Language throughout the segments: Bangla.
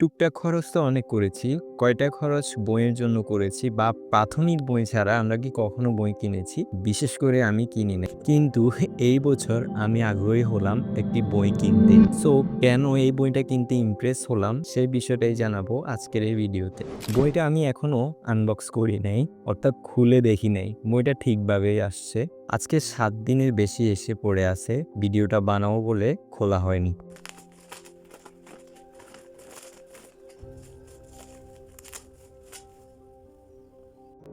টুকটাক খরচ তো অনেক করেছি। কয়টা খরচ বইয়ের জন্য করেছি বা প্রাথমিক বই ছাড়া আমরা কি কখনো বই কিনেছি? বিশেষ করে আমি কিনি না কিন্তু এই বছর আমি আগ্রহী হলাম একটি বই কিনতে। সো কেন এই বইটা কিনতে ইমপ্রেস হলাম সেই বিষয়টাই জানাব আজকের এই ভিডিওতে। বইটা আমি এখনও আনবক্স করি নাই, অর্থাৎ খুলে দেখি নাই। বইটা ঠিকভাবেই আসছে। আজকে সাত দিনের বেশি এসে পড়ে আছে। ভিডিওটা বানাবো বলে খোলা হয়নি।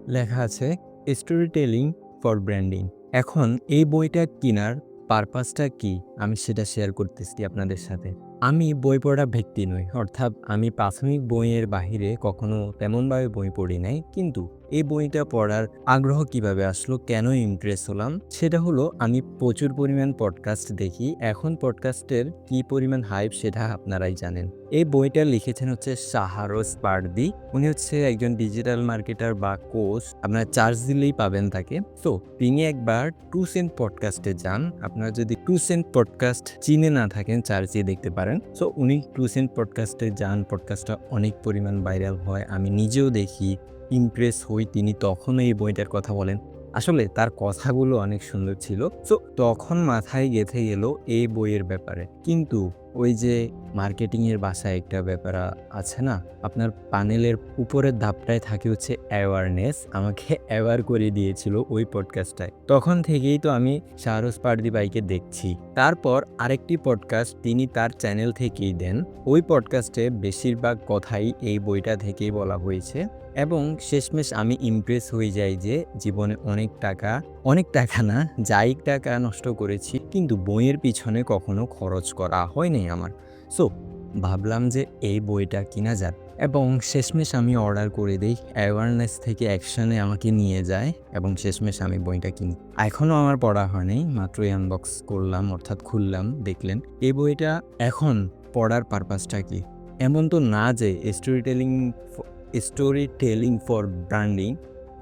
লেখা আছে স্টোরি টেলিং ফর ব্র্যান্ডিং এখন এই বইটা কেনার পারপাসটা কি? আমি সেটা শেয়ার করতেছি আপনাদের সাথে। আমি বই পড়া ব্যক্তি নই, অর্থাৎ আমি প্রাথমিক বইয়ের বাহিরে কখনো তেমনভাবে বই পড়ি নাই। কিন্তু এই বইটা পড়ার আগ্রহ কীভাবে আসলো, কেন ইমপ্রেস হলাম, সেটা হলো আমি প্রচুর পরিমাণ পডকাস্ট দেখি। এখন পডকাস্টের কি পরিমাণ হাইপ সেটা আপনারাই জানেন। এই বইটা লিখেছেন হচ্ছে সাহারোস পার্দি উনি হচ্ছে একজন ডিজিটাল মার্কেটার বা কোচ আপনারা চার্জ দিলেই পাবেন তাকে। তো তিনি একবার টু সেন্ট পডকাস্টে যান। আপনারা যদি টু সেন্ট পডকাস্ট চিনে না থাকেন চার্জ দিয়ে দেখতে পারেন। সো উনি ক্লুসেন্ট পডকাস্টে যান। পডকাস্টটা অনেক পরিমাণ ভাইরাল হয়। আমি নিজেও দেখি ইমপ্রেস হই। তিনি তখনও এই বইটার কথা বলেন। আসলে তার কথাগুলো অনেক সুন্দর ছিল। সো তখন মাথায় গেঁথে গেল এই বইয়ের ব্যাপারে। কিন্তু ওই যে মার্কেটিংয়ের বাসায় একটা ব্যাপার আছে না? আপনার প্যানেলের উপরের ধাপটায় থাকে হচ্ছে অ্যাওয়ারনেস আমাকে অ্যাওয়ার করে দিয়েছিল ওই পডকাস্টটায় তখন থেকেই তো আমি শাহরুজ পার্দি বাইকে দেখছি। তারপর আরেকটি পডকাস্ট তিনি তার চ্যানেল থেকেই দেন। ওই পডকাস্টে বেশিরভাগ কথাই এই বইটা থেকেই বলা হয়েছে। এবং শেষমেশ আমি ইমপ্রেস হয়ে যাই যে জীবনে অনেক টাকা অনেক টাকা না, যাই টাকা নষ্ট করেছি, কিন্তু বইয়ের পিছনে কখনো খরচ করা হয়নি আমার। সো ভাবলাম যে এই বইটা কিনা যাক। এবং শেষমেশ আমি অর্ডার করে দিই অ্যাওয়ারনেস থেকে অ্যাকশনে আমাকে নিয়ে যায় এবং শেষমেশ আমি বইটা কিনি। এখনও আমার পড়া হয়নি, মাত্রই আনবক্স করলাম, অর্থাৎ খুললাম, দেখলেন। এই বইটা এখন পড়ার পারপাসটা কি? এমন তো না যে story telling story telling for branding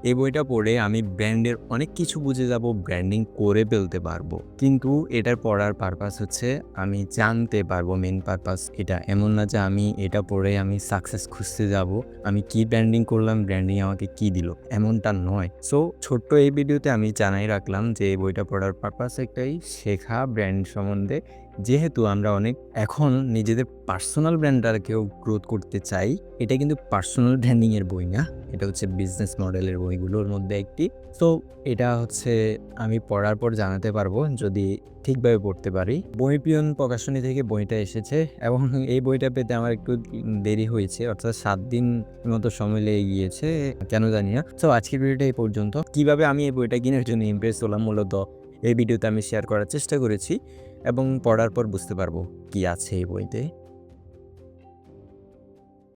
এই বইটা পড়ে আমি ব্র্যান্ডের অনেক কিছু বুঝে যাব, ব্র্যান্ডিং করে ফেলতে পারব। কিন্তু এটার পড়ার পারপাস হচ্ছে আমি জানতে পারব মেন পারপাস এটা। এমন না যে আমি এটা পড়ে আমি সাকসেস খুঁজতে যাব, আমি কি ব্র্যান্ডিং করলাম, ব্র্যান্ডিং আমাকে কি দিল, এমনটা নয়। সো ছোট্ট এই ভিডিওতে আমি জানাই রাখলাম যে এই বইটা পড়ার পারপাস একটাই, শেখা ব্র্যান্ড সম্বন্ধে যেহেতু আমরা অনেক এখন নিজেদের পার্সোনাল ব্র্যান্ডটাকেও গ্রোথ করতে চাই, এটা কিন্তু পার্সোনাল ব্র্যান্ডিংয়ের বই না। এটা হচ্ছে বিজনেস মডেলের বইগুলোর মধ্যে একটি। সো, এটা হচ্ছে আমি পড়ার পর জানাতে পারব যদি ঠিকভাবে পড়তে পারি। বই পিয়ন প্রকাশনী থেকে বইটা এসেছে এবং এই বইটা পেতে আমার একটু দেরি হয়েছে, অর্থাৎ সাত দিন মতো সময় লেগে গিয়েছে, কেন জানি না। সো, আজকের ভিডিওটা এই পর্যন্ত। কীভাবে আমি এই বইটা কেনার জন্য ইমপ্রেস হলাম মূলত এই ভিডিওতে আমি শেয়ার করার চেষ্টা করেছি এবং পড়ার পর বুঝতে পারব কি আছে এই বইতে।